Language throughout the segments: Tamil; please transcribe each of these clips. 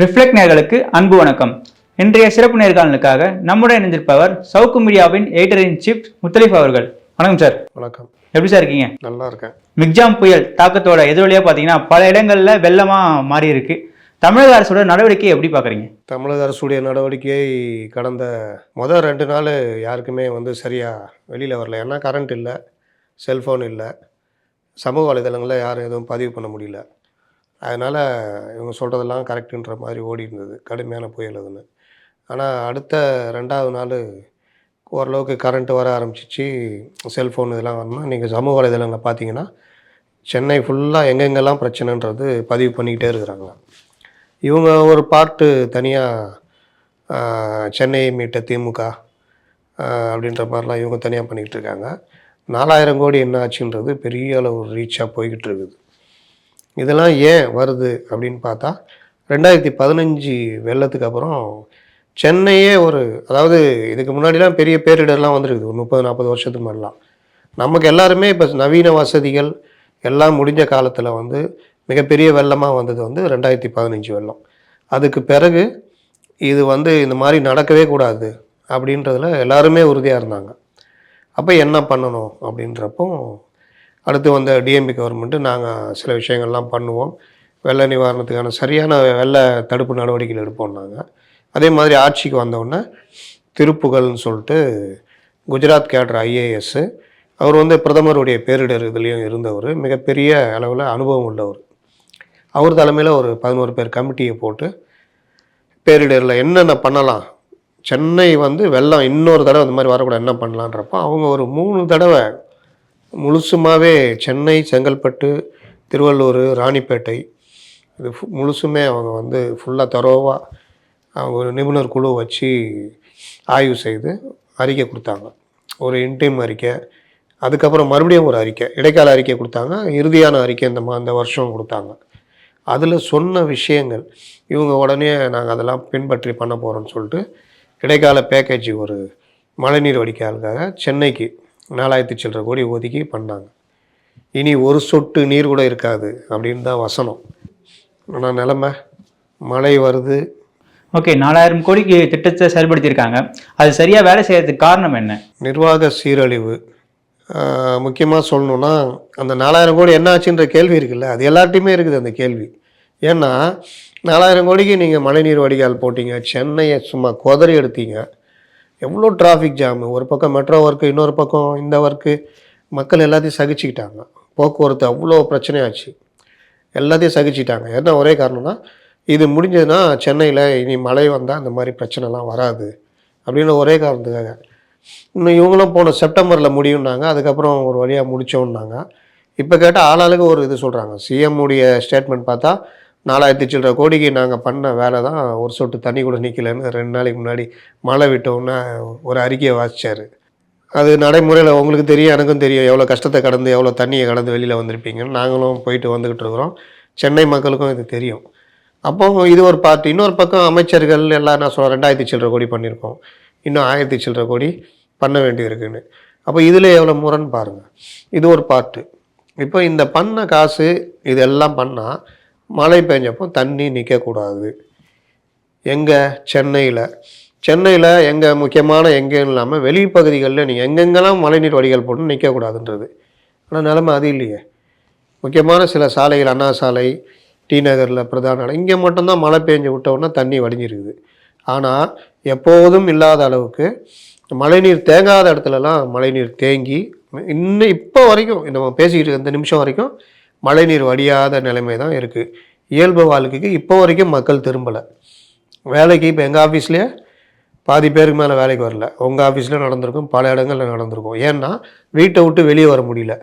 ரிஃப்ளெக்ட் நேர்களுக்கு அன்பு வணக்கம். இன்றைய சிறப்பு நேர்காணலுக்காக நம்முடன் இணைந்திருப்பவர் சவுக்கு மீடியாவின் எடிட்டர் இன் சீஃப் முத்தலிஃப் அவர்கள். வணக்கம் சார் வணக்கம். எப்படி சார் இருக்கீங்க? நல்லா இருக்கேன். மிக்ஜாம் புயல் தாக்கத்தோட எதிரொலியாக பார்த்தீங்கன்னா பல இடங்கள்ல வெள்ளமா மாறி இருக்கு தமிழக அரசோட நடவடிக்கை எப்படி பார்க்குறீங்க தமிழக அரசுடைய நடவடிக்கையை கடந்த முதல் ரெண்டு நாள் யாருக்குமே வந்து சரியாக வெளியில் வரல. ஏன்னா கரண்ட் இல்லை செல்ஃபோன் இல்லை. சமூக வலைதளங்களில் யாரும் எதுவும் பதிவு பண்ண முடியல. அதனால் இவங்க சொல்கிறதெல்லாம் கரெக்டுன்ற மாதிரி ஓடி இருந்தது கடுமையான புயல் அதுன்னு. ஆனால் அடுத்த ரெண்டாவது நாள் ஓரளவுக்கு கரண்ட்டு வர ஆரம்பிச்சிச்சு. செல்ஃபோன் இதெல்லாம் வரணும் நீங்கள் சமூக வலைதளங்களை பார்த்தீங்கன்னா சென்னை ஃபுல்லாக எங்கெங்கெல்லாம் பிரச்சனைன்றது பதிவு பண்ணிக்கிட்டே இருக்கிறாங்க. இவங்க ஒரு பாட்டு தனியாக சென்னை மீட்ட திமுக அப்படின்ற மாதிரிலாம் இவங்க தனியாக பண்ணிக்கிட்டு இருக்காங்க. நாலாயிரம் கோடி என்ன ஆச்சுன்றது பெரிய அளவு ரீச்சாக போய்கிட்டு இருக்குது. இதெல்லாம் ஏன் வருது அப்படின்னு பார்த்தா ரெண்டாயிரத்தி பதினஞ்சு வெள்ளத்துக்கு அப்புறம் சென்னையே ஒரு அதாவது இதுக்கு முன்னாடிலாம் பெரிய பேரிடர்லாம் வந்துருக்குது ஒரு முப்பது நாற்பது வருஷத்துக்கு மேலாம் நமக்கு எல்லாருமே இப்போ நவீன வசதிகள் எல்லாம் முடிஞ்ச காலத்தில் வந்து மிகப்பெரிய வெள்ளமாக வந்தது வந்து ரெண்டாயிரத்தி பதினஞ்சு வெள்ளம். அதுக்கு பிறகு இது வந்து இந்த மாதிரி நடக்கவே கூடாது அப்படின்றதுல எல்லாருமே உறுதியாக இருந்தாங்க. அப்போ என்ன பண்ணணும் அப்படின்றப்போ அடுத்து வந்த டிஎம்பி கவர்மெண்ட்டு நாங்கள் சில விஷயங்கள்லாம் பண்ணுவோம். வெள்ள நிவாரணத்துக்கான சரியான வெள்ள தடுப்பு நடவடிக்கைகள் எடுப்போம் நாங்கள் அதே மாதிரி ஆட்சிக்கு வந்தோடனே திருப்புகள்னு சொல்லிட்டு குஜராத் கேடர் ஐஏஎஸ்ஸு அவர் வந்து பிரதமருடைய பேரிடர் இதுலேயும் இருந்தவர். மிகப்பெரிய அளவில் அனுபவம் உள்ளவர். அவர் தலைமையில் ஒரு பதினோரு பேர் கமிட்டியை போட்டு பேரிடரில் என்னென்ன பண்ணலாம்? சென்னை வந்து வெள்ளம் இன்னொரு தடவை இந்த மாதிரி வரக்கூடாது என்ன பண்ணலான்றப்போ அவங்க ஒரு மூணு தடவை முழுசுமாகவே சென்னை செங்கல்பட்டு திருவள்ளூர் ராணிப்பேட்டை இது ஃபு- முழுசுமே அவங்க வந்து ஃபுல்லாக தரோவாக அவங்க ஒரு நிபுணர் குழு வச்சு ஆய்வு செய்து அறிக்கை கொடுத்தாங்க. ஒரு இன்டைம் அறிக்கை அதுக்கப்புறம் மறுபடியும் ஒரு அறிக்கை இடைக்கால அறிக்கை கொடுத்தாங்க இறுதியான அறிக்கை இந்த மா அந்த வருஷம் கொடுத்தாங்க. அதில் சொன்ன விஷயங்கள் இவங்க உடனே நாங்கள் அதெல்லாம் பின்பற்றி பண்ண போகிறோம்னு சொல்லிட்டு இடைக்கால பேக்கேஜ் ஒரு மழைநீர் வடிகாலுக்காக சென்னைக்கு நாலாயிரத்தி சில்லற கோடி ஒதுக்கி பண்ணாங்க. இனி ஒரு சொட்டு நீர் கூட இருக்காது அப்படின்னு தான் வசனம். ஆனால் நிலமை? மழை வருது. ஓகே நாலாயிரம் கோடிக்கு திட்டத்தை செயல்படுத்தியிருக்காங்க. அது சரியா வேலை செய்யறதுக்கு காரணம் என்ன? நிர்வாக சீரழிவு. முக்கியமாக சொல்லணுன்னா அந்த நாலாயிரம் கோடி என்ன ஆச்சுன்ற கேள்வி இருக்குல்ல? அது எல்லார்ட்டையுமே இருக்குது அந்த கேள்வி. ஏன்னா நாலாயிரம் கோடிக்கு நீங்கள் மழைநீர் வடிகால் போட்டீங்க சென்னையை சும்மா குதறி எடுத்தீங்க. எவ்வளோ டிராஃபிக் ஜாமு ஒரு பக்கம் மெட்ரோ ஒர்க்கு இன்னொரு பக்கம் இந்த ஒர்க்கு மக்கள் எல்லாத்தையும் சகிச்சுக்கிட்டாங்க. போக்குவரத்து அவ்வளோ பிரச்சனையாச்சு. எல்லாத்தையும் சகிச்சிட்டாங்க என்ன ஒரே காரணம்னா இது முடிஞ்சதுன்னா சென்னையில் இனி மழை வந்தால் இந்த மாதிரி பிரச்சனைலாம் வராது அப்படின்னு ஒரே காரணத்துக்காக. இன்னும் இவங்களும் போன செப்டம்பரில் முடியும்னாங்க. அதுக்கப்புறம் ஒரு வழியாக முடித்தோம்னாங்க இப்போ கேட்டால் ஆளாளுக்கு ஒரு இது சொல்கிறாங்க சிஎம் உடைய ஸ்டேட்மெண்ட் பார்த்தா நாலாயிரத்தி சில்லற கோடிக்கு நாங்கள் பண்ண வேலை தான் ஒரு சொட்டு தண்ணி கூட நிற்கலன்னு ரெண்டு நாளைக்கு முன்னாடி மழை விட்டோன்னே ஒரு அறிக்கையை வாசிச்சார். அது நடைமுறையில் உங்களுக்கு தெரியும் எனக்கும் தெரியும். எவ்வளோ கஷ்டத்தை கடந்து எவ்வளோ தண்ணியை கடந்து வெளியில் வந்திருப்பீங்கன்னு நாங்களும் போயிட்டு வந்துக்கிட்டு இருக்கிறோம். சென்னை மக்களுக்கும் இது தெரியும். அப்போ இது ஒரு பார்ட். இன்னொரு பக்கம் அமைச்சர்கள் எல்லாம் நான் சொல்கிறேன் ரெண்டாயிரத்தி சில்லற கோடி பண்ணியிருக்கோம். இன்னும் ஆயிரத்தி சில்லற கோடி பண்ண வேண்டியிருக்குன்னு அப்போ இதில் எவ்வளோ முரண் பாருங்கள் இது ஒரு பார்ட்டு இப்போ இந்த பண்ண காசு இதெல்லாம் பண்ணால் மழை பெஞ்சப்போ தண்ணி நிற்கக்கூடாது எங்கே சென்னையில் சென்னையில் எங்கே முக்கியமான எங்கேன்னு இல்லாமல் வெளிப்பகுதிகளில் நீங்கள் எங்கெங்கெல்லாம் மழைநீர் வடிகள் போட்டு நிற்கக்கூடாதுன்றது ஆனால் நிலமை அது இல்லையே. முக்கியமான சில சாலைகள் அண்ணா சாலை டி நகரில் பிரதான இங்கே மட்டும்தான் மழை பெஞ்சு விட்ட தண்ணி வடிஞ்சிருக்குது. ஆனால் எப்போதும் இல்லாத அளவுக்கு மழைநீர் தேங்காத இடத்துலலாம் மழைநீர் தேங்கி இன்னும் இப்போ வரைக்கும் நம்ம பேசிக்கிட்டு இருக்க இந்த நிமிஷம் வரைக்கும் மழைநீர் வடியாத நிலைமை தான் இருக்குது இயல்பு வாழ்க்கைக்கு இப்போ வரைக்கும் மக்கள் திரும்பலை. வேலைக்கு இப்போ எங்கள் ஆஃபீஸ்லேயே பாதி பேருக்கு மேலே வேலைக்கு வரல. உங்கள் ஆஃபீஸில் நடந்திருக்கும் பல இடங்களில் நடந்திருக்கும். ஏன்னா வீட்டை விட்டு வெளியே வர முடியல.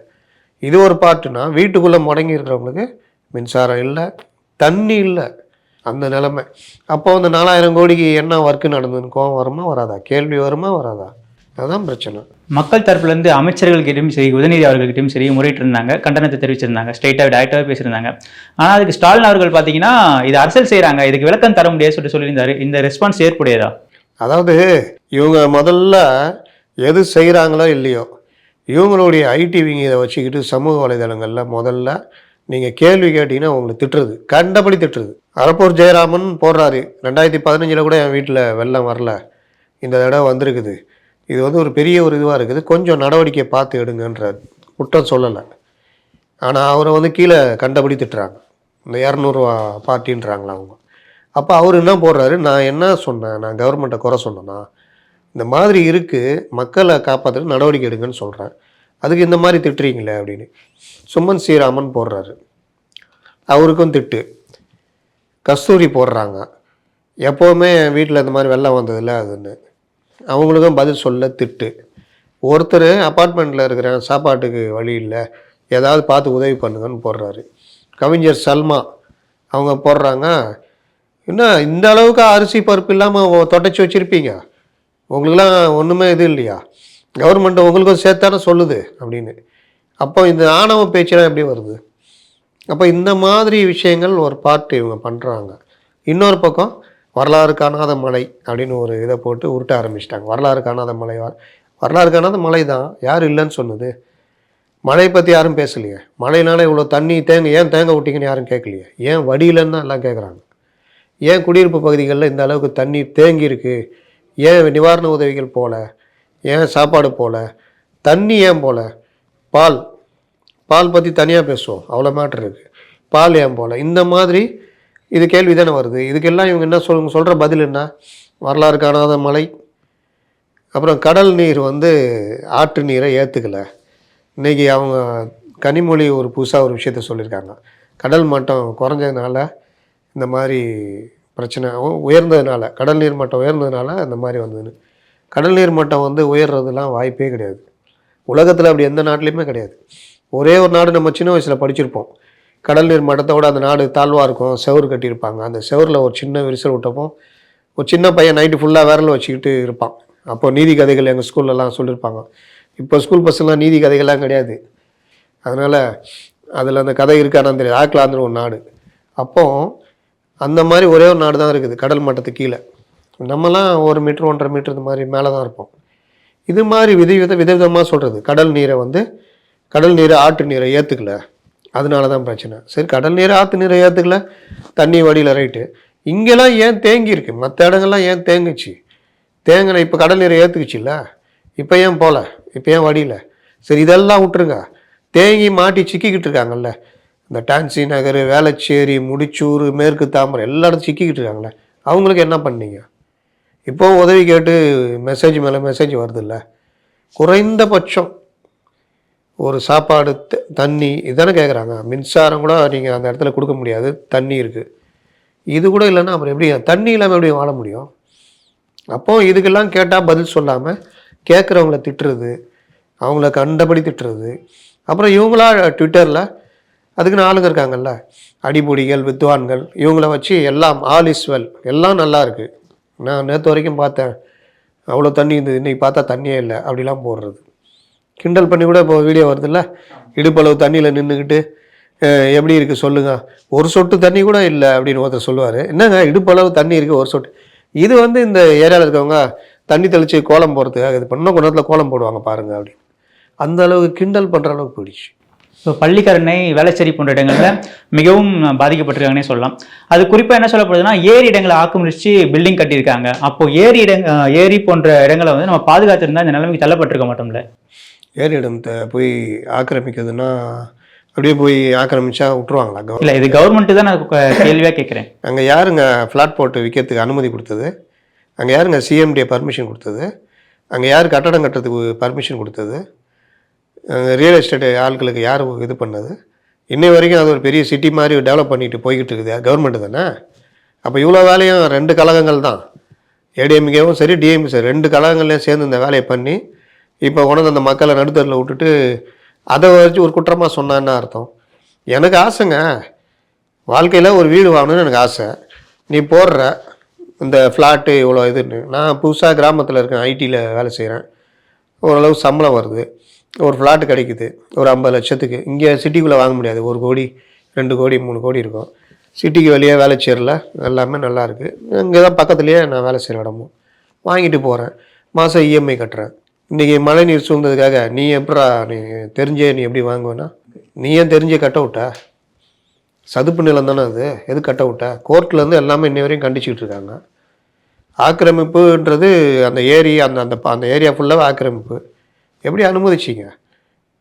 இது ஒரு பாட்டுனா வீட்டுக்குள்ளே முடங்கி இருக்கிறவங்களுக்கு மின்சாரம் இல்லை தண்ணி இல்லை அந்த நிலமை. அப்போ அந்த நாலாயிரம் கோடிக்கு என்ன ஒர்க்கு நடந்ததுன்னு கோவம் வருமா வராதா? கேள்வி வருமா வராதா? அதுதான் பிரச்சனை. மக்கள் தரப்புல இருந்து அமைச்சர்கள்கிட்டயும் சரி உதயநிதி அவர்கள்கிட்டயும் சரி முறையிட்டு இருந்தாங்க கண்டனத்தை தெரிவிச்சிருந்தாங்க ஸ்ட்ரைட்டாக டேரக்டாகவே பேசியிருந்தாங்க. ஆனால் அதுக்கு ஸ்டாலின் அவர்கள் பார்த்தீங்கன்னா இது அரசியல் செய்கிறாங்க இதுக்கு விளக்கம் தர முடியாது சொல்லிட்டு சொல்லியிருந்தாரு. இந்த ரெஸ்பான்ஸ் ஏற்புடையதா? அதாவது இவங்க முதல்ல எது செய்கிறாங்களோ இல்லையோ இவங்களுடைய ஐடி விங்க இதை வச்சுக்கிட்டு சமூக வலைதளங்களில் முதல்ல நீங்கள் கேள்வி கேட்டீங்கன்னா உங்களை திட்டுறது கண்டபடி திட்டுறது. அரப்பூர் ஜெயராமன் போடுறாரு. ரெண்டாயிரத்தி பதினஞ்சில் கூட என் வீட்டில் வெள்ளம் வரல. இந்த தடவை வந்திருக்குது. இது வந்து ஒரு பெரிய ஒரு இதுவாக இருக்குது. கொஞ்சம் நடவடிக்கை பார்த்து எடுங்கன்றார் குற்றம் சொல்லலை. ஆனால் அவரை வந்து கீழே கண்டபடி திட்டுறாங்க இந்த இரநூறுவா பார்ட்டின்றாங்களா அவங்க. அப்போ அவர் என்ன போடுறாரு? நான் என்ன சொன்னேன்? நான் கவர்மெண்ட்டை குறை சொன்னேன்னா இந்த மாதிரி இருக்குது மக்களை காப்பாற்றுறது நடவடிக்கை எடுங்கன்னு சொல்கிறேன் அதுக்கு இந்த மாதிரி திட்டுறீங்களே அப்படின்னு. சுமன் ஸ்ரீராமன் போடுறாரு. அவருக்கும் திட்டு. கஸ்தூரி போடுறாங்க. எப்போவுமே வீட்டில் இந்த மாதிரி வெள்ளம் வந்ததில்ல அதுன்னு. அவங்களுக்கும் பதில் சொல்ல திட்டு. ஒருத்தர் அப்பார்ட்மெண்ட்டில் இருக்கிறேன் சாப்பாட்டுக்கு வழி இல்லை. ஏதாவது பார்த்து உதவி பண்ணுங்கன்னு போடுறாரு. கவிஞர் சல்மா அவங்க போடுறாங்க என்ன இந்த அளவுக்கு அரிசி பருப்பு இல்லாமல் தொடச்சி வச்சுருப்பீங்க? உங்களுக்குலாம் ஒன்றுமே இது இல்லையா? கவர்மெண்ட் உங்களுக்கும் சேர்த்தானே சொல்லுது அப்படின்னு. அப்போ இந்த ஆணவ பேச்செல்லாம் எப்படி வருது? அப்போ இந்த மாதிரி விஷயங்கள் ஒரு பார்ட் இவங்க பண்ணுறாங்க இன்னொரு பக்கம் வரலாறு காணாத மலை அப்படின்னு ஒரு இதை போட்டு உருட்ட ஆரம்பிச்சிட்டாங்க. வரலாறு காணாத மலை வரலாறு காணாத மலை தான். யார் இல்லைன்னு சொன்னது? மழையை பற்றி யாரும் பேசலையே? மழைனால இவ்வளோ தண்ணி தேங்க ஏன் தேங்க விட்டிங்கன்னு யாரும் கேட்கலையே? ஏன் வடியிலன்னு தான் எல்லாம் கேட்குறாங்க. ஏன் குடியிருப்பு பகுதிகளில் இந்த அளவுக்கு தண்ணீர் தேங்கி இருக்கு? ஏன் நிவாரண உதவிகள் போல? ஏன் சாப்பாடு போல? தண்ணி ஏன் போல? பால் பால் பற்றி தனியாக பேசுவோம். அவ்வளோ மேட்ரு இருக்குது பால் ஏன் போல? இந்த மாதிரி இது கேள்வி தானே வருது. இதுக்கெல்லாம் இவங்க என்ன சொல் சொல்கிற பதில் என்ன? வரலாறு காணாத மழை அப்புறம் கடல் நீர் வந்து ஆற்று நீரை ஏற்றுக்கலை இன்றைக்கி அவங்க கனிமொழி ஒரு புதுசாக ஒரு விஷயத்த சொல்லியிருக்காங்க. கடல் மட்டம் குறைஞ்சதுனால இந்த மாதிரி பிரச்சனை உயர்ந்ததுனால கடல் நீர் மட்டம் உயர்ந்ததுனால இந்த மாதிரி வந்ததுன்னு. கடல் நீர் மட்டம் வந்து உயர்றதுலாம் வாய்ப்பே கிடையாது. உலகத்தில் அப்படி எந்த நாட்டிலையுமே கிடையாது. ஒரே ஒரு நாடு நம்ம சின்ன வயசில் படிச்சிருப்போம். கடல் நீர் மட்டத்தோட அந்த நாடு தாழ்வாக இருக்கும். செவர் கட்டியிருப்பாங்க. அந்த செவரில் ஒரு சின்ன விரிசல் விட்டப்போ ஒரு சின்ன பையன் நைட்டு ஃபுல்லாக விரல் வச்சுக்கிட்டு இருப்பான். அப்போது நீதி கதைகள் எங்கள் ஸ்கூல்லலாம் சொல்லியிருப்பாங்க. இப்போ ஸ்கூல் பஸ்ஸெல்லாம் நீதி கதைகள்லாம் கிடையாது. அதனால் அதில் அந்த கதை இருக்கானான்னு தெரியாது. ஆக்லாந்து ஒரு நாடு. அப்போது அந்த மாதிரி ஒரே ஒரு நாடு தான் இருக்குது கடல் மட்டத்துக்கு கீழே. நம்மலாம் ஒரு மீட்ரு ஒன்றரை மீட்ரு இந்த மாதிரி மேலே தான் இருப்போம். இது மாதிரி வித வித விதவிதமாக சொல்கிறது கடல் நீரை வந்து கடல் நீரை ஆற்று நீரை ஏற்றுக்கல அதனால தான் பிரச்சனை. சரி கடல் நீரை ஆற்று நீரை ஏற்றுக்கல தண்ணி வடியில் ரைட்டு. இங்கெல்லாம் ஏன் தேங்கி இருக்கு? மற்ற இடங்கள்லாம் ஏன் தேங்குச்சு? தேங்கின இப்போ கடல் நீரை ஏற்றுக்குச்சுல்ல இப்போ ஏன் போகல இப்போ ஏன் வடியில் சரி இதெல்லாம் விட்டுருங்க. தேங்கி மாட்டி சிக்கிக்கிட்டு இருக்காங்கல்ல. இந்த டான்சி நகர் வேளச்சேரி முடிச்சூர் மேற்கு தாம்பரம் எல்லா இடத்தும் சிக்கிக்கிட்டு இருக்காங்களே அவங்களுக்கு என்ன பண்ணீங்க? இப்போ உதவி கேட்டு மெசேஜ் மேலே மெசேஜ் வருதுல்ல. குறைந்தபட்சம் ஒரு சாப்பாடு த- தண்ணி இதானே கேட்குறாங்க மின்சாரம் கூட நீங்கள் அந்த இடத்துல கொடுக்க முடியாது. தண்ணி இருக்குது இது கூட இல்லைன்னா அப்புறம் எப்படி தண்ணி இல்லாமல் எப்படி வாழ முடியும்? அப்போது இதுக்கெல்லாம் கேட்டால் பதில் சொல்லாமல் கேட்குறவங்கள திட்டுறது அவங்கள கண்டபடி திட்டுறது. அப்புறம் இவங்களா ட்விட்டரில் அதுக்குன்னு ஆளுங்க இருக்காங்கல்ல அடிபொடிகள் வித்வான்கள் இவங்கள வச்சு எல்லாம் ஆல் இஸ் வெல் எல்லாம் நல்லா இருக்குது நான் நேற்று வரைக்கும் பார்த்தேன். அவ்வளோ தண்ணி இருந்தது. இன்றைக்கி பார்த்தா தண்ணியே இல்லை. அப்படிலாம் போடுறது. கிண்டல் பண்ணி கூட இப்போ வீடியோ வருதுல்ல? இடுப்பளவு தண்ணியில் நின்றுக்கிட்டு எப்படி இருக்குது சொல்லுங்கள் ஒரு சொட்டு தண்ணி கூட இல்லை அப்படின்னு ஒருத்தர் சொல்லுவார். என்னங்க இடுப்பளவு தண்ணி இருக்குது ஒரு சொட்டு. இது வந்து இந்த ஏரியாவில் இருக்கவங்க தண்ணி தெளித்து கோலம் போடுறதுக்காக இது பண்ண குணத்தில் கோலம் போடுவாங்க பாருங்க அப்படின்னு. அந்த அளவுக்கு கிண்டல் பண்ணுற அளவுக்கு போயிடுச்சு. இப்போ பள்ளிக்கரணை வேளச்சேரி போன்ற இடங்களில் மிகவும் பாதிக்கப்பட்டிருக்காங்கன்னே சொல்லலாம். அது குறிப்பாக என்ன சொல்லப்படுதுன்னா ஏரி இடங்களை ஆக்கிரமிச்சு பில்டிங் கட்டியிருக்காங்க. அப்போது ஏரி இடங்க ஏரி போன்ற இடங்களை வந்து நம்ம பாதுகாத்திருந்தால் இந்த நிலைமைக்கு தள்ளப்பட்டிருக்க மாட்டோம்ல? ஏரி இடம் த- போய் ஆக்கிரமிக்கிறதுனா அப்படியே போய் ஆக்கிரமிச்சா விட்டுருவாங்களா இல்லை இது கவர்மெண்ட்டு தான் நான் க- கேள்வியா கேட்குறேன் அங்கே யாருங்க ஃப்ளாட் போட்டு விற்கிறதுக்கு அனுமதி கொடுத்தது? அங்கே யாருங்க சிஎம்டிஏ பர்மிஷன் கொடுத்தது? அங்கே யார் கட்டடம் கட்டுறதுக்கு பர்மிஷன் கொடுத்தது? அங்கே ரியல் எஸ்டேட் ஆட்களுக்கு யார் இது பண்ணது? இன்னை வரைக்கும் அது ஒரு பெரிய சிட்டி மாதிரி டெவலப் பண்ணிட்டு போய்கிட்டு இருக்குது. கவர்மெண்ட் தானே? அப்போ இவ்வளோ வேலையும் ரெண்டு கழகங்கள் தான். ஏடிஎம்கேவும் சரி டிஎம்கே சரி. ரெண்டு கழகங்கள்லையும் சேர்ந்து இந்த வேலையை பண்ணி இப்போ கொண்டாந்து அந்த மக்களை நடுத்தரில் விட்டுட்டு அதை வச்சு ஒரு குற்றமாக சொன்னான்னு அர்த்தம். எனக்கு ஆசைங்க. வாழ்க்கையில் ஒரு வீடு வாங்கணும்னு எனக்கு ஆசை. நீ போடுற இந்த ஃப்ளாட்டு இவ்வளோ இதுன்னு. நான் புதுசாக கிராமத்தில் இருக்கேன் ஐடியில் வேலை செய்கிறேன் ஓரளவு சம்பளம் வருது. ஒரு ஃப்ளாட்டு கிடைக்குது. ஒரு ஐம்பது லட்சத்துக்கு. இங்கே சிட்டிக்குள்ளே வாங்க முடியாது. ஒரு கோடி ரெண்டு கோடி மூணு கோடி இருக்கும். சிட்டிக்கு வெளியே வேலை செய்யறல எல்லாமே நல்லா இருக்குது இங்கே தான் பக்கத்துலேயே நான் வேலை செய்கிற இடமும். வாங்கிட்டு போகிறேன் மாதம் இஎம்ஐ கட்டுறேன். இன்றைக்கி மழை நீர் சூழ்ந்ததுக்காக நீ எப்படா நீ தெரிஞ்சே நீ எப்படி வாங்குவேன்னா நீ ஏன் தெரிஞ்சே கட்ட விட்ட? சதுப்பு நிலம் தானே அது. எது கட்ட கோர்ட்டில் கோர்ட்லேருந்து எல்லாமே இன்ன வரையும் கண்டிச்சுக்கிட்டு இருக்காங்க. ஆக்கிரமிப்புன்றது அந்த ஏரி அந்த அந்த அந்த ஏரியா ஃபுல்லாக ஆக்கிரமிப்பு. எப்படி அனுமதிச்சிங்க?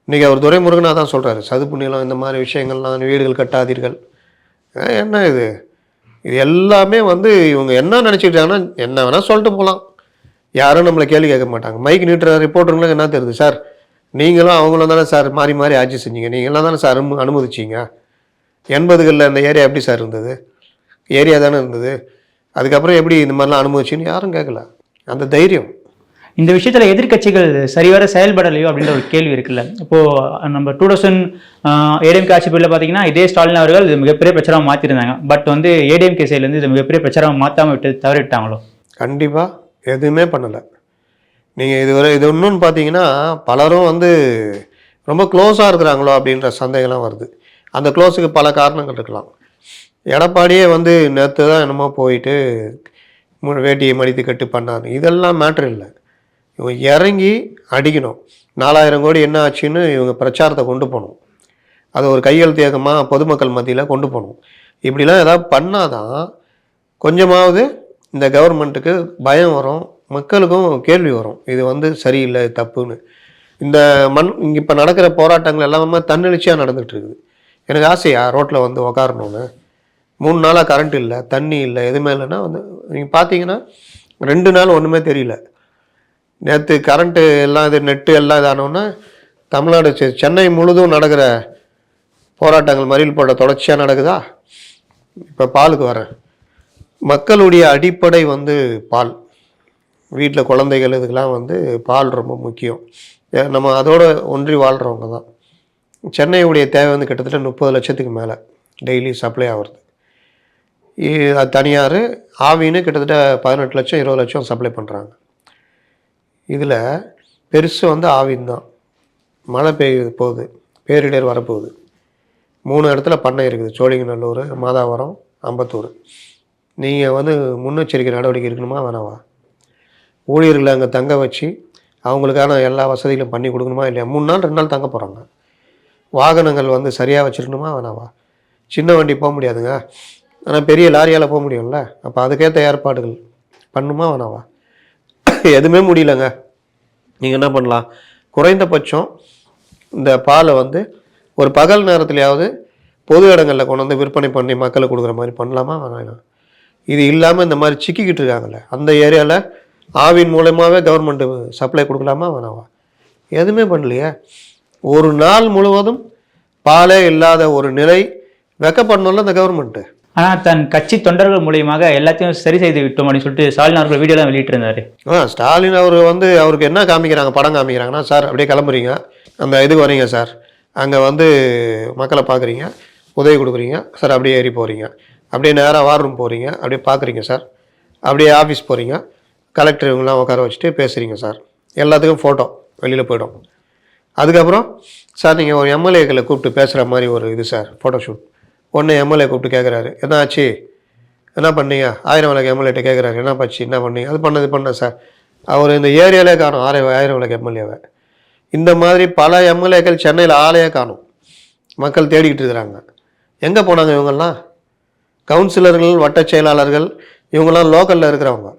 இன்றைக்கி அவர் துரைமுருகனாக தான் சொல்கிறாரு சதுப்பு நிலம் இந்த மாதிரி விஷயங்கள்லாம் வீடுகள் கட்டாதீர்கள். என்ன இது? இது எல்லாமே வந்து இவங்க என்ன நினச்சிக்கிட்டாங்கன்னா என்ன வேணால் சொல்லிட்டு போகலாம். யாரும் நம்மளை கேள்வி கேட்க மாட்டாங்க. மைக் நீட்டுற ரிப்போர்ட்டருங்களுக்கு என்ன தெரியுது? சார் நீங்களும் அவங்களும் தானே சார் மாறி மாறி ஆட்சி செஞ்சீங்க. நீங்களாம் தானே சார் அனு அனுமதிச்சிங்க. எண்பதுகளில் அந்த ஏரியா எப்படி சார் இருந்தது? ஏரியா தானே இருந்தது. அதுக்கப்புறம் எப்படி இந்த மாதிரிலாம் அனுமதிச்சின்னு யாரும் கேட்கல. அந்த தைரியம். இந்த விஷயத்துல எதிர்க்கட்சிகள் சரிவர செயல்படலையோ அப்படின்ற ஒரு கேள்வி இருக்குல்ல. இப்போ நம்ம டூ தௌசண்ட் ஏடிஎம்கே ஆட்சி பேரில் பார்த்தீங்கன்னா இதே ஸ்டாலின் அவர்கள் இது மிகப்பெரிய பிரச்சாரம் மாற்றிருந்தாங்க பட் வந்து ஏடிஎம்கே சைட்லேருந்து இது மிகப்பெரிய பிரச்சாரம் மாற்றாம விட்டு தவறிட்டாங்களோ? கண்டிப்பாக எதுவுமே பண்ணலை. நீங்கள் இதுவரை இது இன்னொன்று பார்த்தீங்கன்னா பலரும் வந்து ரொம்ப க்ளோஸாக இருக்கிறாங்களோ அப்படின்ற சந்தேகம்லாம் வருது. அந்த க்ளோஸுக்கு பல காரணங்கள் இருக்கலாம். எடப்பாடியே வந்து நேற்று தான் என்னமோ போயிட்டு வேட்டியை மடித்து கட்டு பண்ணார். இதெல்லாம் மேட்ரு இல்லை. இவங்க இறங்கி அடிக்கணும். நாலாயிரம் கோடி என்ன ஆச்சுன்னு இவங்க பிரச்சாரத்தை கொண்டு போகணும். அதை ஒரு கையெழுத்து இயக்கமாக பொதுமக்கள் மத்தியில் கொண்டு போகணும். இப்படிலாம் ஏதாவது பண்ணாதான் கொஞ்சமாவது இந்த கவர்மெண்ட்டுக்கு பயம் வரும் மக்களுக்கும் கேள்வி வரும். இது வந்து சரியில்லை தப்புன்னு. இந்த மண் இங்கே இப்போ நடக்கிற போராட்டங்கள் எல்லாமே தன்னெழுச்சியாக நடந்துகிட்டு இருக்குது. எனக்கு ஆசையா ரோட்டில் வந்து உக்காரணும்னு. மூணு நாளாக கரண்ட் இல்லை தண்ணி இல்லை எதுவுமே இல்லைன்னா வந்து நீங்கள் பார்த்தீங்கன்னா ரெண்டு நாள் ஒன்றுமே தெரியல. நேற்று கரண்ட்டு எல்லாம் இது நெட்டு எல்லாம் இதானோன்னா தமிழ்நாடு சென்னை முழுதும் நடக்கிற போராட்டங்கள் மறியல் போட தொடர்ச்சியாக நடக்குதா? இப்போ பாலுக்கு வரேன். மக்களுடைய அடிப்படை வந்து பால். வீட்டில் குழந்தைகள் இதுக்கெல்லாம் வந்து பால் ரொம்ப முக்கியம். ஏ- நம்ம அதோட ஒன்றி வாழ்கிறவங்க தான். சென்னையுடைய தேவை வந்து கிட்டத்தட்ட முப்பது லட்சத்துக்கு மேலே டெய்லி சப்ளை ஆகிறது. அது தனியார் ஆவின்னு கிட்டத்தட்ட பதினெட்டு லட்சம் இருபது லட்சம் சப்ளை பண்ணுறாங்க இதில் பெருசு வந்து ஆவின் தான். மழை பெய்யுது போகுது பேரிடர் வரப்போகுது. மூணு இடத்துல பண்ணை இருக்குது சோழிங்கநல்லூர் மாதாவரம் அம்பத்தூர். நீங்கள் வந்து முன்னெச்சரிக்கை நடவடிக்கை இருக்கணுமா வேணாவா? ஊழியர்களை அங்கே தங்க வச்சு அவங்களுக்கான எல்லா வசதிகளும் பண்ணி கொடுக்கணுமா? இல்லையா? மூணு நாள் ரெண்டு நாள் தங்க போகிறாங்க வாகனங்கள் வந்து சரியாக வச்சுருக்கணுமா? வேணாவா? சின்ன வண்டி போக முடியாதுங்க. ஆனால் பெரிய லாரியால் போக முடியும்ல? அப்போ அதுக்கேற்ற ஏற்பாடுகள் பண்ணுமா? வேணாவா? எதுவுமே முடியலங்க. நீங்கள் என்ன பண்ணலாம்? குறைந்தபட்சம் இந்த பாலை வந்து ஒரு பகல் நேரத்துலையாவது பொது இடங்களில் கொண்டு வந்து விற்பனை பண்ணி மக்களுக்கு கொடுக்குற மாதிரி பண்ணலாமா? வேணாம். இது இல்லாமல் இந்த மாதிரி சிக்கிக்கிட்டு இருக்காங்கல்ல. அந்த ஏரியாவில் ஆவின் மூலயமாவே கவர்மெண்ட்டு சப்ளை கொடுக்கலாமா? வேணாவா எதுவுமே பண்ணலையே. ஒரு நாள் முழுவதும் பாலே இல்லாத ஒரு நிலை வெக்கப்படணும்ல இந்த கவர்மெண்ட்டு ஆனா தன் கட்சி தொண்டர்கள் மூலியமாக எல்லாத்தையும் சரி செய்து விட்டோம் அப்படின்னு சொல்லிட்டு ஸ்டாலின் அவர்கள் வீடியோலாம் வெளியிட்டிருந்தாரு. ஆ ஸ்டாலின் அவர் வந்து அவருக்கு என்ன காமிக்கிறாங்க? படம் காமிக்கிறாங்கன்னா சார் அப்படியே கிளம்புறீங்க. அந்த இதுக்கு வரீங்க சார். அங்கே வந்து மக்களை பார்க்குறீங்க. உதவி கொடுக்குறீங்க. சார் அப்படியே ஏறி போகிறீங்க அப்படியே நேராக வார் ரூம் போகிறீங்க அப்படியே பார்க்குறீங்க சார். அப்படியே ஆஃபீஸ் போகிறீங்க கலெக்டர் இவங்களாம் உட்கார வச்சுட்டு பேசுகிறீங்க சார். எல்லாத்துக்கும் ஃபோட்டோ வெளியில் போயிடும். அதுக்கப்புறம் சார் நீங்கள் ஒரு எம்எல்ஏக்களை கூப்பிட்டு பேசுகிற மாதிரி ஒரு இது சார் ஃபோட்டோ ஷூட் ஒன்று எம்எல்ஏ கூப்பிட்டு கேட்குறாரு என்ன ஆச்சு என்ன பண்ணீங்க? ஆயிரம் விளக்கு எம்எல்ஏட்ட கேட்குறாரு என்ன பச்சு என்ன பண்ணீங்க? அது பண்ணது பண்ண சார். அவர் இந்த ஏரியாலே காணும். ஆயிரம் ஆயிரம் விளக்கு எம்எல்ஏவை இந்த மாதிரி பல எம்எல்ஏக்கள் சென்னையில் ஆளையே காணும். மக்கள் தேடிக்கிட்டு இருக்கிறாங்க. எங்கே போனாங்க இவங்கெல்லாம்? கவுன்சிலர்கள் வட்டச் செயலாளர்கள் இவங்கெல்லாம் லோக்கலில் இருக்கிறவங்க.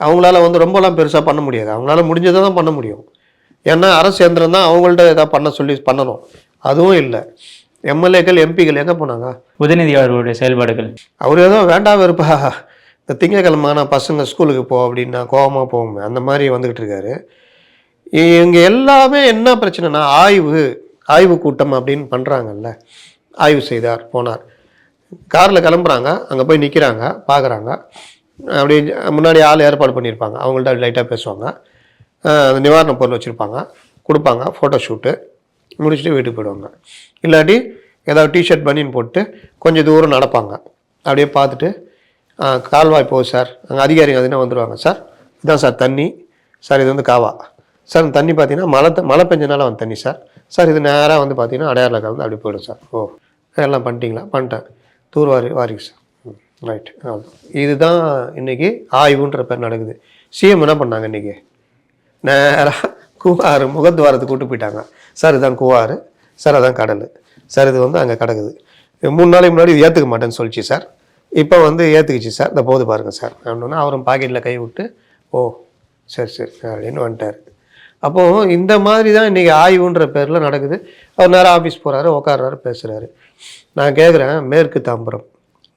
அவங்களால வந்து ரொம்பலாம் பெருசாக பண்ண முடியாது. அவங்களால முடிஞ்சதை தான் பண்ண முடியும். ஏன்னா அரசு இயந்திரம் தான் அவங்கள்ட்ட ஏதாவது பண்ண சொல்லி பண்ணணும். அதுவும் இல்லை. எம்எல்ஏக்கள் எம்பிக்கள் எங்கே போனாங்க? உதயநிதி அவர்களுடைய செயல்பாடுகள். அவர் ஏதோ வேண்டாம் இருப்பா இந்த திங்கக்கிழமை நான் பசங்க ஸ்கூலுக்கு போ அப்படின்னா கோவமாக போவோமே. அந்த மாதிரி வந்துக்கிட்டு இருக்காரு. இங்கே எல்லாமே என்ன பிரச்சனைனா ஆய்வு ஆய்வு கூட்டம் அப்படின்னு பண்ணுறாங்கல்ல ஆய்வு செய்தார் போனார். காரில் கிளம்புறாங்க அங்கே போய் நிற்கிறாங்க பார்க்குறாங்க அப்படி முன்னாடி ஆள் ஏற்பாடு பண்ணியிருப்பாங்க. அவங்கள்ட்ட லைட்டாக பேசுவாங்க. அந்த நிவாரண பொருள் வச்சுருப்பாங்க. கொடுப்பாங்க ஃபோட்டோ ஷூட்டு முடிச்சுட்டு வீட்டுக்கு போயிடுவாங்க. இல்லாட்டி ஏதாவது டிஷர்ட் பனியன் போட்டு கொஞ்சம் தூரம் நடப்பாங்க. அப்படியே பார்த்துட்டு கால்வாய் போகுது சார் அங்கே அதிகாரிங்க அதுனா வந்துடுவாங்க சார் இதான் சார் தண்ணி. சார் இது வந்து காவா. சார் இந்த தண்ணி பார்த்தீங்கன்னா மழை மழை பெஞ்சனால வந்து தண்ணி சார் சார் இது நேராக வந்து பார்த்தீங்கன்னா அடையாறில் கலந்து அப்படி போயிடும் சார் ஓ எல்லாம் பண்ணிட்டீங்களா? பண்ணிட்டேன். தூர் வாரி வாரிசு. சார் ரைட் இதுதான் இன்னைக்கு ஆய்வுன்ற பேர் நடக்குது. சிஎம் என்ன பண்ணாங்க இன்னைக்கு? நேராக கூவாறு முகத்துவாரத்துக்கு கூட்டு போயிட்டாங்க. சார் இதுதான் கூவாறு. சார் அதான் கடல். சார் இது வந்து அங்கே கிடக்குது. மூணு நாளைக்கு முன்னாடி இது ஏற்றுக்க மாட்டேன்னு சொல்லிச்சு சார். இப்போ வந்து ஏற்றுக்குச்சு சார். இந்த போது பாருங்கள் சார். அப்படின்னா அவரும் பாக்கெட்டில் கை விட்டு ஓ சரி சரி. அப்படின்னு வந்துட்டார். அப்போது இந்த மாதிரி தான் இன்றைக்கி ஆய்வுன்ற பேரில் நடக்குது. அவர் நேரம் ஆஃபீஸ் போகிறாரு உட்கார்றாரு பேசுகிறாரு நான் கேட்குறேன் மேற்கு தாம்பரம்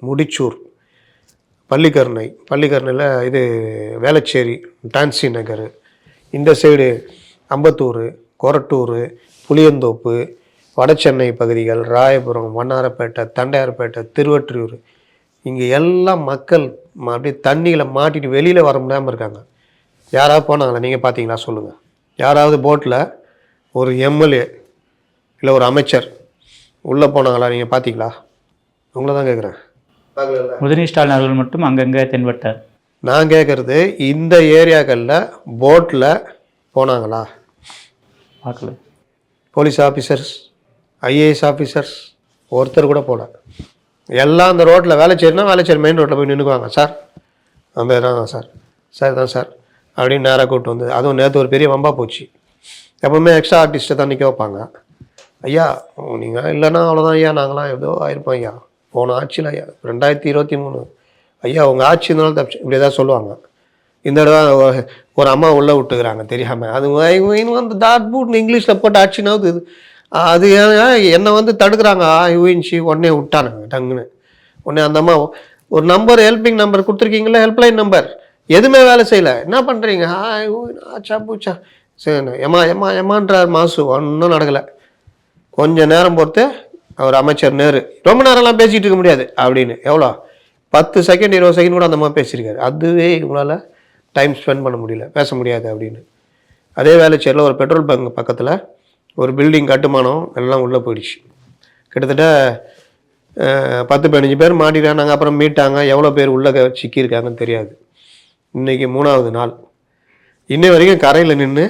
முடிச்சூர் பள்ளிக்கரணை. பள்ளிக்கரணையில் இது வேளச்சேரி டான்சி நகர். இந்த சைடு அம்பத்தூர் கொரட்டூர் புளியந்தோப்பு வடசென்னை பகுதிகள் ராயபுரம் வண்ணாரப்பேட்டை தண்டையார்பேட்டை திருவற்றியூர். இங்கே எல்லாம் மக்கள் அப்படியே தண்ணியில் மாட்டிட்டு வெளியில் வர முடியாமல் இருக்காங்க. யாராவது போனாங்களா? நீங்கள் பார்த்தீங்களா சொல்லுங்கள் யாராவது போட்டில் ஒரு எம்எல்ஏ இல்லை ஒரு அமைச்சர் உள்ளே போனாங்களா நீங்கள் பார்த்தீங்களா உங்களை தான் கேட்குறேன் உதயநிதி ஸ்டாலின் அவர்கள் மட்டும் அங்கங்கே தென்பட்டார். நான் கேட்குறது இந்த ஏரியாக்களில் போட்டில் போனாங்களா? பார்க்கல. போலீஸ் ஆஃபீஸர்ஸ் ஐஏஎஸ் ஆஃபீஸர்ஸ் ஒருத்தர் கூட போல. எல்லாம் அந்த ரோட்டில் வேலைச்சேரினா வேலைச்சேரி மெயின் ரோட்டில் போய் நின்றுக்குவாங்க சார் அந்த இடம் சார். சார் தான் சார். அப்படின்னு நேராக கூப்பிட்டு வந்து அதுவும் நேற்று ஒரு பெரிய வம்பா போச்சு. எப்பவுமே எக்ஸ்ட்ரா ஆர்டிஸ்ட்டை தான் நிற்க வைப்பாங்க. ஐயா நீங்கள் இல்லைன்னா அவ்வளோதான் ஐயா நாங்களாம் ஏதோ ஆயிருப்போம் ஐயா. போன ஆட்சியில் ஐயா ரெண்டாயிரத்தி இருபத்தி மூணு. ஐயா உங்கள் ஆட்சி இருந்தாலும் தப்பிச்சு இப்படி தான் சொல்லுவாங்க. இந்த தடவை ஒரு- அம்மா உள்ளே விட்டுக்கிறாங்க தெரியாமல் அது வந்து டாட் பூட்னு இங்கிலீஷில் போட்டு ஆட்சினாவது இது. அது ஏன் என்னை வந்து தடுக்கிறாங்க. யூஎன்சி உடனே விட்டானுங்க டங்குன்னு. உடனே அந்த அம்மா ஒரு நம்பர் ஹெல்பிங் நம்பர் கொடுத்துருக்கீங்களா ஹெல்ப்லைன் நம்பர் எதுவுமே வேலை செய்யல. என்ன பண்ணுறீங்க ஹாய் ஆச்சா பூச்சா சரி எம்மா எம்மா எமான்றார் மாசு. ஒன்றும் நடக்கலை. கொஞ்ச நேரம் பொறுத்து அவர் அமைச்சர் நேரு. ரொம்ப நேரம்லாம் பேசிகிட்டு இருக்க முடியாது. அப்படின்னு. எவ்வளோ? பத்து செகண்ட் இருபது செகண்ட் கூட அந்த மாதிரி பேசியிருக்காரு. அதுவே இவங்களால டைம் ஸ்பெண்ட் பண்ண முடியல. பேச முடியாது அப்படின்னு. அதே வேலைச்சேரில் ஒரு பெட்ரோல் பங்க் பக்கத்தில் ஒரு பில்டிங் கட்டுமானம் எல்லாம் உள்ளே போயிடுச்சு. கிட்டத்தட்ட பத்து பதினஞ்சு பேர் மாட்டிட்டாங்க. அப்புறம் மீட்டாங்க. எவ்வளோ பேர் உள்ளே சிக்கியிருக்காங்கன்னு தெரியாது. இன்றைக்கி மூணாவது நாள். இன்னை வரைக்கும் கரையில் நின்று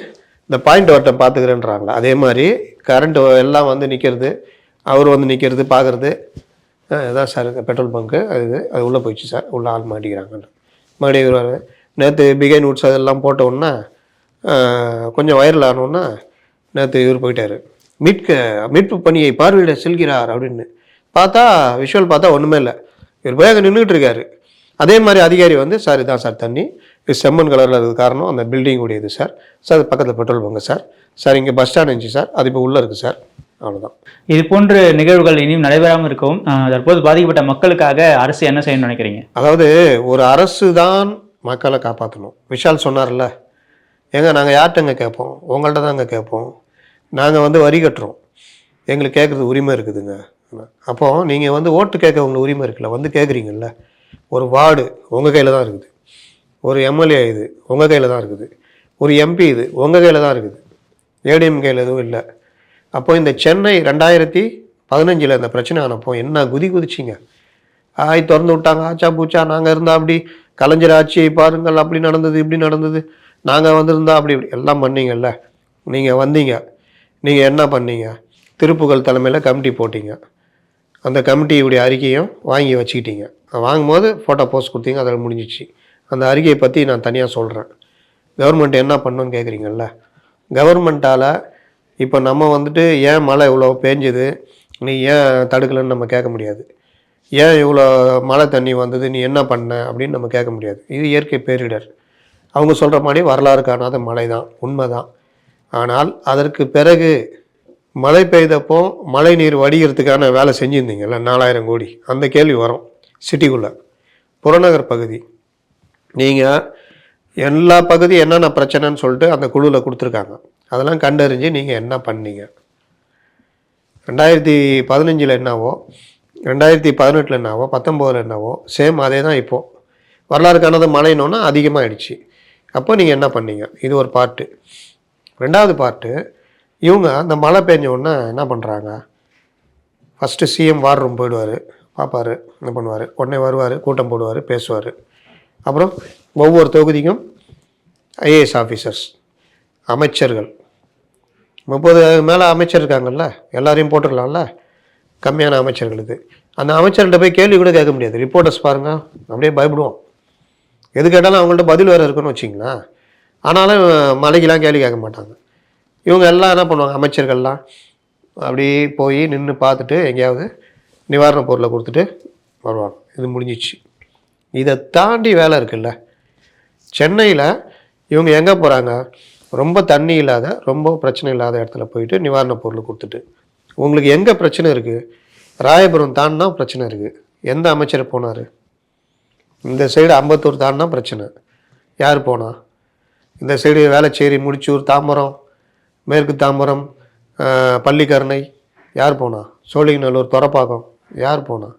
இந்த பாயிண்ட் அவர்கிட்ட பார்த்துக்கிறேன்றாங்களா அதே மாதிரி கரண்ட் எல்லாம் வந்து நிற்கிறது அவர் வந்து நிற்கிறது பார்க்குறது இதான் சார் இந்த பெட்ரோல் பங்க்கு அது இது அது உள்ளே போயிடுச்சு சார். உள்ளே ஆள் மாட்டிக்கிறாங்கன்னு மறுபடியும் நேற்று பிகைன் உட்ஸ் அதெல்லாம் போட்டோன்னா கொஞ்சம் வைரல் ஆனோன்னா நேற்று இவர் போயிட்டார். மீட்க மீட்பு பணியை பார்வையிட செல்கிறார் அப்படின்னு பார்த்தா விஷுவல் பார்த்தா ஒன்றுமே இல்லை. இவர் போய் அங்கே நின்றுட்டு இருக்காரு. அதே மாதிரி அதிகாரி வந்து சார் இதான் சார் தண்ணி. இது செம்மண் கலரில் இருக்கிறது காரணம். அந்த பில்டிங் உடையது சார். சார் அது பக்கத்தில் பெட்ரோல் பங்கு சார். சார் இங்கே பஸ் ஸ்டாண்ட் இருந்துச்சு சார். அது இப்போ உள்ளே இருக்குது சார். அவ்வளோதான் இது போன்ற நிகழ்வுகள் இனியும் நடைபெறாமல் இருக்கவும் ஆஹ், தற்போது பாதிக்கப்பட்ட மக்களுக்காக அரசு என்ன செய்யணும்னு நினைக்கிறீங்க? அதாவது ஒரு அரசு தான் மக்களை காப்பாற்றணும் விஷால் சொன்னார்ல ஏங்க நாங்கள் யார்கிட்டங்க கேட்போம்? உங்கள்கிட்ட தாங்க கேட்போம். நாங்கள் வந்து வரி கட்டுறோம். எங்களுக்கு கேட்குறது உரிமை இருக்குதுங்க. அப்போது நீங்கள் வந்து ஓட்டு கேட்க உங்களுக்கு உரிமை இருக்குல்ல? வந்து கேட்குறீங்கல்ல? ஒரு வார்டு உங்கள் கையில் தான் இருக்குது. ஒரு எம்எல்ஏ இது உங்கள் கையில் தான் இருக்குது. ஒரு எம்பி இது உங்கள் கையில் தான் இருக்குது. ஏடிஎம் கையில் எதுவும் இல்லை. அப்போ இந்த சென்னை ரெண்டாயிரத்தி பதினஞ்சில் இந்த பிரச்சனை ஆனப்போ என்ன குதி குதிச்சிங்க? ஆய் திறந்து விட்டாங்க. ஆச்சா பூச்சா நாங்கள் இருந்தால் அப்படி. கலைஞர் ஆட்சியை பாருங்கள் அப்படி நடந்தது இப்படி நடந்தது. நாங்கள் வந்திருந்தா அப்படி இப்படி. எல்லாம் பண்ணீங்கல்ல. நீங்கள் வந்தீங்க. நீங்கள் என்ன பண்ணீங்க? திருப்புகழ் தலைமையில் கமிட்டி போட்டிங்க. அந்த கமிட்டியுடைய அறிக்கையும் வாங்கி வச்சுக்கிட்டீங்க. வாங்கும்போது ஃபோட்டோ போஸ்ட் கொடுத்தீங்க அதில் முடிஞ்சிச்சு. அந்த அறிக்கையை பற்றி நான் தனியாக சொல்கிறேன் கவர்மெண்ட் என்ன பண்ணுன்னு கேட்குறீங்கல்ல கவர்மெண்ட்டால் இப்போ நம்ம வந்துட்டு ஏன் மழை இவ்வளோ பேஞ்சுது? நீ ஏன் தடுக்கலைன்னு நம்ம கேட்க முடியாது. ஏன் இவ்வளோ மழை தண்ணி வந்தது? நீ என்ன பண்ண? அப்படின்னு நம்ம கேட்க முடியாது. இது இயற்கை பேரிடர். அவங்க சொல்கிற மாதிரி வரலாறு காணாத மழை தான் உண்மை தான் ஆனால் அதற்கு பிறகு மழை பெய்தப்போ மழை நீர் வடிகிறதுக்கான வேலை செஞ்சுருந்தீங்கல்ல? நாலாயிரம் கோடி. அந்த கேள்வி வரும் சிட்டிக்குள்ளே. புறநகர் பகுதி. நீங்கள் எல்லா பகுதி என்னென்ன பிரச்சனைன்னு சொல்லிட்டு அந்த குழுவில் கொடுத்துருக்காங்க. அதெல்லாம் கண்டறிஞ்சு நீங்கள் என்ன பண்ணீங்க? ரெண்டாயிரத்தி பதினஞ்சில் என்னவோ ரெண்டாயிரத்தி பதினெட்டில் என்னவோ பத்தொம்போதில் என்னவோ சேம் அதே தான் இப்போது வரலாறு காணாத மழைனோன்னா அதிகமாகிடுச்சு அப்போ நீங்கள் என்ன பண்ணீங்க? இது ஒரு பார்ட்டு ரெண்டாவது பார்ட்டு இவங்க அந்த மழை பெஞ்ச உடனே என்ன பண்ணுறாங்க ஃபஸ்ட்டு சிஎம் வார் ரூம் போயிடுவார். பார்ப்பார் என்ன பண்ணுவார்? உடனே வருவார் கூட்டம் போடுவார் பேசுவார். அப்புறம் ஒவ்வொரு தொகுதிக்கும் ஐஏஎஸ் ஆஃபீஸர்ஸ் அமைச்சர்கள். முப்பது மேலே அமைச்சர் இருக்காங்கல்ல எல்லாரையும் போட்டுடலாம்ல கம்மியான அமைச்சர்களுக்கு. அந்த அமைச்சர்கிட்ட போய் கேள்வி கூட கேட்க முடியாது. ரிப்போர்ட்டர்ஸ் பாருங்கள் அப்படியே பயப்படுவோம். எது கேட்டாலும் அவங்கள்ட்ட பதில் வேறு இருக்குன்னு வச்சிங்களேன். ஆனாலும் மலைக்கெலாம் கேள்வி கேட்க மாட்டாங்க. இவங்க எல்லாம் என்ன பண்ணுவாங்க? அமைச்சர்கள்லாம் அப்படி போய் நின்று பார்த்துட்டு எங்கேயாவது நிவாரணப் பொருளை கொடுத்துட்டு வருவாங்க. இது முடிஞ்சிச்சு. இதை தாண்டி வேலை இருக்குல்ல? சென்னையில் இவங்க எங்கே போகிறாங்க ரொம்ப தண்ணி இல்லாத ரொம்ப பிரச்சனை இல்லாத இடத்துல போயிட்டு நிவாரணப் பொருள் கொடுத்துட்டு. உங்களுக்கு எங்கே பிரச்சனை இருக்குது ராயபுரம் தாண்டினா பிரச்சனை இருக்குது எந்த அமைச்சர் போனார்? இந்த சைடு அம்பத்தூர் தாண்டினா பிரச்சனை. யார் போனால் இந்த சைடு வேளச்சேரி முடிச்சூர் தாம்பரம் மேற்கு தாம்பரம் பள்ளிக்கரணை யார் போனா? சோழிங்கநல்லூர் துறப்பாக்கம் யார் போனா?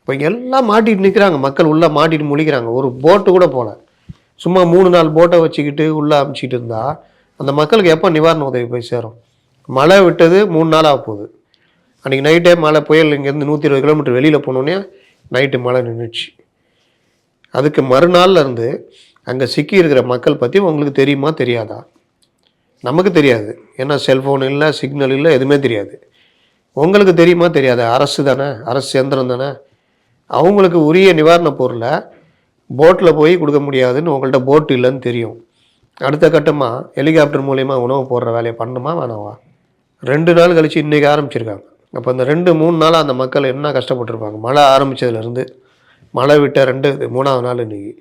இப்போ எல்லாம் மாட்டிட்டு நிற்கிறாங்க மக்கள் உள்ளே மாட்டிட்டு முழிக்கிறாங்க. ஒரு போட்டு கூட போகல சும்மா மூணு நாள் போட்டை வச்சுக்கிட்டு உள்ளே அமுச்சிக்கிட்டு இருந்தால் அந்த மக்களுக்கு எப்போ நிவாரண உதவி போய் சேரும்? மழை விட்டது மூணு நாள் ஆக போகுது. அன்றைக்கி நைட்டே மழை புயல் இங்கேருந்து நூற்றி இருபது கிலோமீட்டர் வெளியில் போனோடனே நைட்டு மழை நின்றுச்சு அதுக்கு மறுநாள்லேருந்து அங்கே சிக்கி இருக்கிற மக்கள் பற்றி உங்களுக்கு தெரியுமா தெரியாதா? நமக்கு தெரியாது. ஏன்னா செல்ஃபோன் இல்லை சிக்னல் இல்லை எதுவுமே தெரியாது. உங்களுக்கு தெரியுமா? தெரியாது. அரசு தானே? அரசு எந்திரம் தானே? அவங்களுக்கு உரிய நிவாரணப் பொருளை போட்டில் போய் கொடுக்க முடியாதுன்னு உங்கள்கிட்ட போட் இல்லைன்னு தெரியும். அடுத்த கட்டமாக ஹெலிகாப்டர் மூலயமா உணவு போடுற வேலையை பண்ணணுமா வேணாவா? ரெண்டு நாள் கழித்து இன்றைக்கி ஆரம்பிச்சிருக்காங்க. அப்போ இந்த ரெண்டு மூணு நாளாக அந்த மக்கள் என்ன கஷ்டப்பட்டிருப்பாங்க? மழை ஆரம்பித்ததுலேருந்து மழை விட்ட ரெண்டு மூணாவது நாள் இன்றைக்கி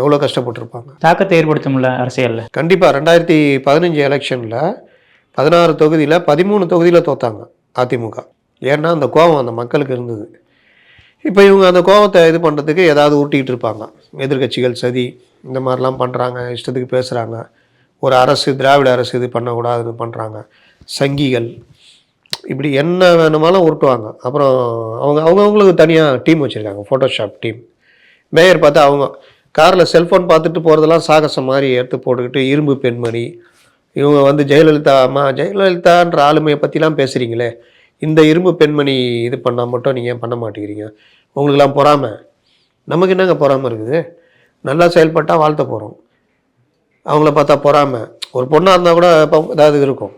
எவ்வளோ கஷ்டப்பட்டிருப்பாங்க? தாக்கத்தை ஏற்படுத்தும்ல அரசியல்ல. கண்டிப்பாக ரெண்டாயிரத்தி பதினஞ்சு எலெக்ஷனில் பதினாறு தொகுதியில் பதிமூணு தொகுதியில் தோத்தாங்க அதிமுக. ஏன்னா அந்த கோபம் அந்த மக்களுக்கு இருந்தது. இப்போ இவங்க அந்த கோபத்தை இது பண்ணுறதுக்கு ஏதாவது ஊட்டிக்கிட்டு இருப்பாங்க. எதிர்க்கட்சிகள் சதி இந்த மாதிரிலாம் பண்ணுறாங்க இஷ்டத்துக்கு பேசுகிறாங்க ஒரு அரசு திராவிட அரசு இது பண்ணக்கூடாதுன்னு பண்ணுறாங்க சங்கிகள் இப்படி என்ன வேணுமாலும் உருட்டுவாங்க. அப்புறம் அவங்க அவங்கவுங்களுக்கு தனியாக டீம் வச்சுருக்காங்க ஃபோட்டோஷாப் டீம். மேயர் பார்த்தா அவங்க காரில் செல்ஃபோன் பார்த்துட்டு போகிறதெல்லாம் சாகசம் மாதிரி எடுத்து போட்டுக்கிட்டு இரும்பு பெண்மணி. இவங்க வந்து ஜெயலலிதா அம்மா ஜெயலலிதான்ற ஆளுமையை பற்றிலாம் பேசுகிறீங்களே இந்த இரும்பு பெண்மணி இது பண்ணால் மட்டும் நீங்கள் ஏன் பண்ண மாட்டேங்கிறீங்க? உங்களுக்கெல்லாம் பொறாமை? நமக்கு என்னங்க பொறாமை இருக்குது? நல்லா செயல்பட்டால் வாழ்த்த போகிறோம் அவங்கள பார்த்தா பொறாமை. ஒரு பொண்ணாக இருந்தால் கூட இப்போ ஏதாவது இருக்கும்.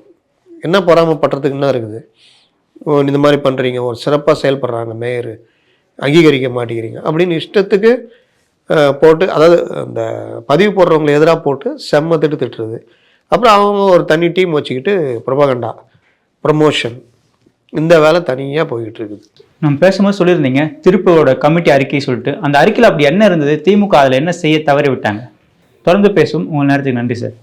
என்ன பொறாமைப்படுறதுக்கு என்ன இருக்குது? இந்த மாதிரி பண்ணுறீங்க ஒரு சிறப்பாக செயல்படுறாங்க மேயர். அங்கீகரிக்க மாட்டேங்கிறீங்க. அப்படின்னு இஷ்டத்துக்கு போட்டு அதாவது அந்த பதிவு போடுறவங்களை எதிராக போட்டு செம்ம திட்டு திட்டுறது. அப்புறம் அவங்க ஒரு தனி டீம் வச்சுக்கிட்டு ப்ரொபகண்டா ப்ரமோஷன் இந்த வேலை தனியாக போய்கிட்டு இருக்குது நம்ம பேசும்போது சொல்லியிருந்தீங்க திருப்பூரோட கமிட்டி அறிக்கை சொல்லிட்டு அந்த அறிக்கையில் அப்படி என்ன இருந்தது? திமுக அதில் என்ன செய்ய தவறி விட்டாங்க தொடர்ந்து பேசும் உங்கள் நேரத்துக்கு நன்றி சார்.